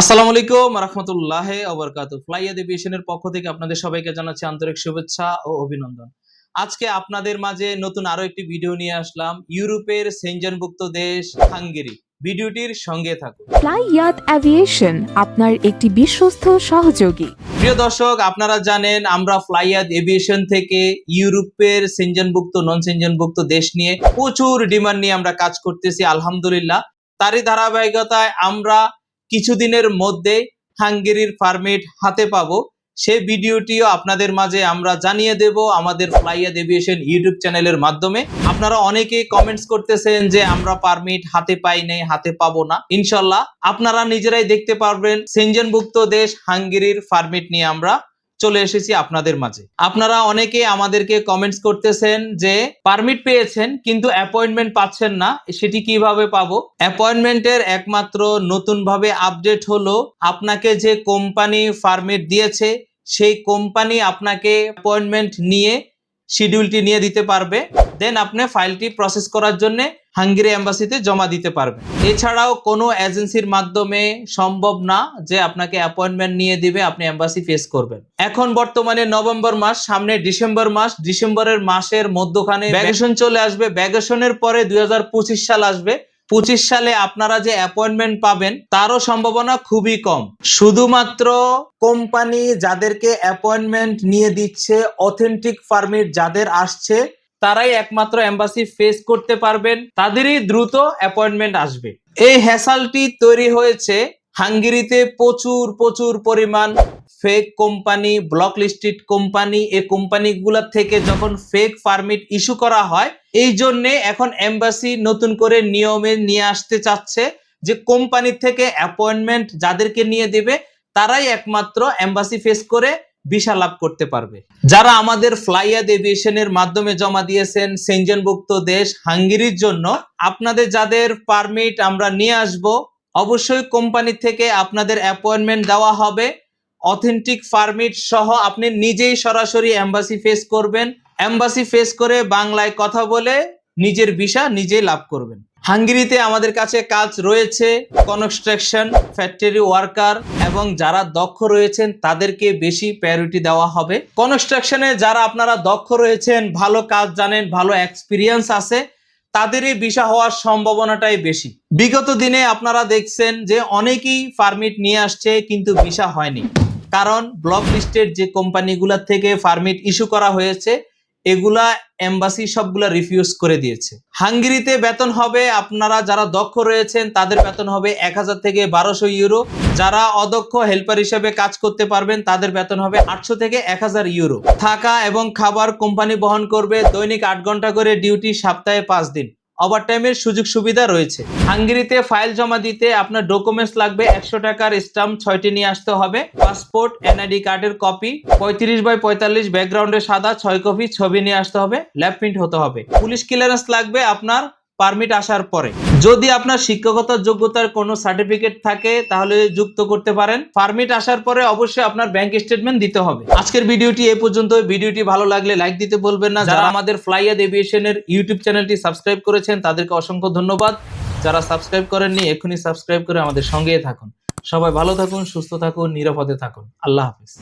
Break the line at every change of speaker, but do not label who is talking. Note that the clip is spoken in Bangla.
আসসালামু আলাইকুম রহমতুল্লাহ ওবরকাত ফ্লাইয়াদ এভিয়েশনের পক্ষ থেকে আপনাদের সবাইকে জানাচ্ছি আন্তরিক শুভেচ্ছা ও অভিনন্দন। আজকে আপনাদের মাঝে নতুন আরও একটি ভিডিও নিয়ে আসলাম। ইউরোপের সেনজনভুক্ত দেশ হাঙ্গেরি ভিডিওটির সঙ্গে থাকুন।
ফ্লাই ইয়াত অ্যাভিয়েশন আপনার একটি বিশ্বস্ত সহযোগী।
প্রিয় দর্শক আপনারা জানেন আমরা ফ্লাইয়াদ এভিয়েশন থেকে ইউরোপের সেনজনভুক্ত নন সেনজনভুক্ত দেশ নিয়ে প্রচুর ডিমান্ড নিয়ে আমরা কাজ করতেছি আলহামদুলিল্লাহ। তারই ধারাবাহিকতায় আমরা কিছুদিনের মধ্যে হাঙ্গেরির পারমিট হাতে পাবো। সে ভিডিওটিও আপনাদের মাঝে আমরা জানিয়ে দেব আমাদের ফ্লাইয়া দেভিয়েশন ইউটিউব চ্যানেলের মাধ্যমে। আপনারা অনেকেই কমেন্টস করতেছেন যে আমরা পারমিট হাতে পাই নাই, হাতে পাবো না। ইনশাল্লাহ আপনারা নিজেরাই দেখতে পারবেন, সেনজনভুক্ত দেশ হাঙ্গেরির পারমিট নিয়ে আমরা চলে এসেছি আপনাদের মাঝে। আপনারা অনেকে আমাদেরকে কমেন্টস করতেছেন যে পারমিট পেয়েছেন, কিন্তু অ্যাপয়েন্টমেন্ট পাচ্ছেন না, সেটি কীভাবে পাবো? অ্যাপয়েন্টমেন্টের একমাত্র নতুনভাবে আপডেট হলো, আপনাকে যে কোম্পানি পারমিট দিয়েছে, সেই কোম্পানি আপনাকে অ্যাপয়েন্টমেন্ট নিয়ে শিডিউলটি নিয়ে দিতে পারবে। দেন আপনি ফাইলটি প্রসেস করার জন্য হাঙ্গেরি এম্বাসিতে জমা দিতে পারবে। এছাড়াও কোনো এজেন্সির মাধ্যমে সম্ভব না যে আপনাকে অ্যাপয়েন্টমেন্ট নিয়ে দিবে আপনি অ্যাম্বাসি ফেস করবেন। এখন বর্তমানে নভেম্বর মাস সামনে ডিসেম্বর মাস ডিসেম্বরের মাসের মধ্যখানে ভ্যাকেশন চলে আসবে। ভ্যাকেশনের পরে দুই হাজার পঁচিশ সাল আসবে। পঁচিশ সালে আপনারা যে অ্যাপয়েন্টমেন্ট পাবেন, তারও সম্ভাবনা খুবই কম। শুধুমাত্র কোম্পানি যাদেরকে অ্যাপয়েন্টমেন্ট নিয়ে দিচ্ছে অথেন্টিক পারমিট যাদের আসছে, তারাই একমাত্র এম্বাসি ফেস করতে পারবেন, তাদেরই দ্রুত অ্যাপয়েন্টমেন্ট আসবে। এই হ্যাসালটি তৈরি হয়েছে হাঙ্গেরিতে প্রচুর প্রচুর পরিমাণ fake company block listed company এই কোম্পানিগুলোর থেকে যখন ফেক পারমিট ইস্যু করা হয়, এই জন্যে এখন এম্বাসি নতুন করে নিয়মে নিয়ে আসতে চাচ্ছে যে কোম্পানি থেকে অ্যাপয়েন্টমেন্ট যাদেরকে নিয়ে দেবে, তারাই একমাত্র এম্বাসি ফেস করে ভিসা লাভ করতে পারবে। যারা আমাদের ফ্লাইয়াদ এভিয়েশনের মাধ্যমে জমা দিয়েছেন সেনজনভুক্ত দেশ, হাঙ্গেরির জন্য, আপনাদের যাদের পারমিট আমরা নিয়ে আসব, অবশ্যই কোম্পানি থেকে আপনাদের অ্যাপয়েন্টমেন্ট দেওয়া হবে। অথেন্টিক পারমিট সহ আপনি নিজেই সরাসরি এম্বাসি ফেস করবেন। এম্বাসি ফেস করে বাংলায় কথা বলে নিজের ভিসা নিজেই লাভ করবেন। হাঙ্গেরিতে আমাদের কাছে কাজ রয়েছে কনস্ট্রাকশন ফ্যাক্টরি ওয়ার্কার এবং যারা দক্ষ রয়েছেন তাদেরকে বেশি প্রায়োরিটি দেওয়া হবে। কনস্ট্রাকশনে যারা আপনারা দক্ষ রয়েছেন, ভালো কাজ জানেন, ভালো এক্সপিরিয়েন্স আছে, তাদেরই ভিসা হওয়ার সম্ভাবনাটাই বেশি। বিগত দিনে আপনারা দেখছেন যে অনেকেই পারমিট নিয়ে আসছে কিন্তু ভিসা হয়নি। কারণ ব্লক লিস্টেড যে কোম্পানিগুলোর থেকে পারমিট ইস্যু করা হয়েছে, এগুলা এম্বাসি সবগুলা রিফিউজ করে দিয়েছে। হাঙ্গেরিতে বেতন হবে, আপনারা যারা দক্ষ রয়েছেন, তাদের বেতন হবে এক হাজার থেকে বারোশো ইউরো যারা অদক্ষ হেল্পার হিসেবে কাজ করতে পারবেন, তাদের বেতন হবে আটশো থেকে এক হাজার ইউরো থাকা এবং খাবার কোম্পানি বহন করবে দৈনিক আট ঘণ্টা করে ডিউটি সপ্তাহে পাঁচ দিন। ওভারটাইমের সুযোগ সুবিধা রয়েছে। হাঙ্গেরিতে ফাইল জমা দিতে আপনার ডকুমেন্টস লাগবে একশো টাকার স্টাম্প ছয়টি নিয়ে আসতে হবে। পাসপোর্ট এনআইডি কার্ডের কপি পঁয়ত্রিশ বাই পঁয়তাল্লিশ ব্যাকগ্রাউন্ডে সাদা ছয় কপি ছবি নিয়ে আসতে হবে। ল্যাব প্রিন্ট হতে হবে। পুলিশ ক্লিয়ারেন্স লাগবে আপনার পারমিট আসার পরে। যদি আপনার শিক্ষকতার যোগ্যতার কোনো সার্টিফিকেট থাকে তাহলে যুক্ত করতে পারেন। পারমিট আসার পরে অবশ্যই আপনার ব্যাংক স্টেটমেন্ট দিতে হবে। আজকের ভিডিওটি এ পর্যন্ত ভিডিওটি ভালো লাগলে লাইক দিতে বলবেন না। যারা আমাদের ফ্লাইয়াদ এভিয়েশনের ইউটিউব চ্যানেলটি সাবস্ক্রাইব করেছেন তাদেরকে অসংখ্য ধন্যবাদ। যারা সাবস্ক্রাইব করেননি এখনই সাবস্ক্রাইব করে আমাদের সঙ্গেই থাকুন। সবাই ভালো থাকুন সুস্থ থাকুন নিরাপদে থাকুন। আল্লাহ হাফিজ।